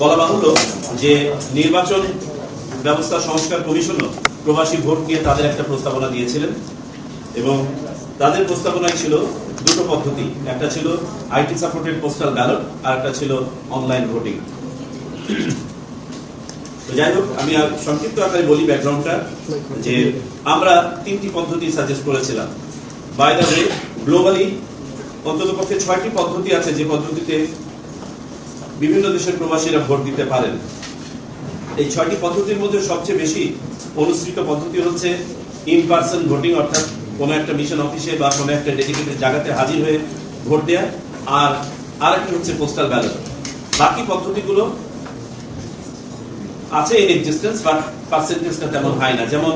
বলা বাহুল্য যে নির্বাচন ব্যবস্থা সংস্কার কমিশনও প্রবাসী ভোট নিয়ে তাদের একটা প্রস্তাবনা দিয়েছিলেন এবং তাদের প্রস্তাবনায় ছিল দুটো পদ্ধতি। একটা ছিল আইটি সাপোর্টেড পোস্টাল ব্যালট আর একটা ছিল অনলাইন ভোটিং। যাই হোক, আমি সংক্ষিপ্ত আকারে বলি ব্যাকগ্রাউন্ডটা, যে আমরা তিনটি পদ্ধতি সাজেস্ট করেছিলাম। বাই দ্য ওয়ে গ্লোবালি অন্তত পক্ষে ছয়টি পদ্ধতি আছে যে পদ্ধতিতে বিভিন্ন দেশের প্রবাসীরা ভোট দিতে পারেন। এই ছয়টি পদ্ধতির মধ্যে সবচেয়ে বেশি অনুসৃত পদ্ধতি হচ্ছে ইন পার্সন ভোটিং অর্থাৎ কোনো একটা মিশন অফিসে বা কোনো একটা ডেডিকেটেড জায়গাতে হাজির হয়ে ভোট দেয়া। আর আরেকটি হচ্ছে পোস্টাল ব্যালট বাকি পদ্ধতিগুলো আছে ইন এক্সিস্টেন্স বাট পার্সেন্টেজটা তেমন হাই না। যেমন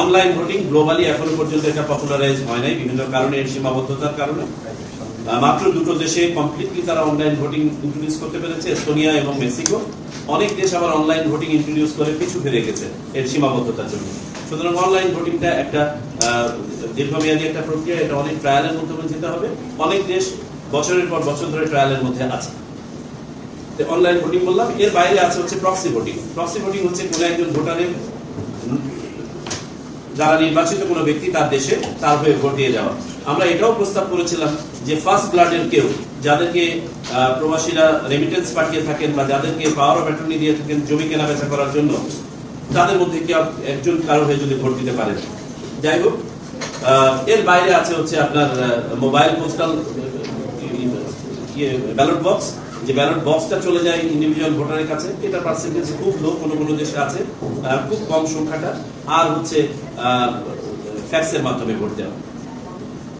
অনলাইন ভোটিং গ্লোবালি এখনও পর্যন্ত এটা পপুলারাইজ হয় নাই, বিভিন্ন কারণে এর সীমাবদ্ধতার কারণে। মাত্র দুটো দেশে কমপ্লিটলি তারা অনলাইন ভোটিং ইন্ট্রোডিউস করতে পেরেছে এস্তোনিয়া এবং মেক্সিকো অনেক দেশ আবার অনলাইন ভোটিং ইন্ট্রোডিউস করে পিছু ফিরে গেছে এর সীমাবদ্ধতার জন্য। সুতরাং অনলাইন ভোটিংটা একটা দীর্ঘমেয়াদী একটা প্রক্রিয়া, এটা অনেক ট্রায়ালের মাধ্যমে যেতে হবে। অনেক দেশ বছরের পর বছর ধরে ট্রায়ালের মধ্যে আছে। অনলাইন ভোটিং বললাম, এর বাইরে আছে হচ্ছে প্রক্সি ভোটিং প্রক্সি ভোটিং হচ্ছে কোনো একজন ভোটারের যারা নির্বাচিত কোনো ব্যক্তি তার দেশে তার হয়ে ভোট দিয়ে যাওয়া। আমরা এটাও প্রস্তাব করেছিলাম যে ফার্স্ট ব্লাডের কেউ, যাদেরকে প্রবাসীরা রেমিটেন্স পাঠিয়ে থাকেন বা যাদেরকে পাওয়ার অফ অ্যাটর্নি দিয়ে থাকেন, জমি কেনা বেচা করার জন্য, তাদের মধ্যে কেউ একজন কারও হয়ে যদি ভোট দিতে পারেন যাই হোক এর বাইরে আছে হচ্ছে আপনার মোবাইল পোস্টাল ব্যালট বক্স যে ব্যালট বক্সটা চলে যায় ইন্ডিভিজুয়াল ভোটারের কাছে, এটা পার্সেন্টেজ খুব লো কোনো কোনো দেশে আছে খুব কম সংখ্যাটা, আর হচ্ছে ফ্যাক্সের মাধ্যমে ভোট দেওয়া।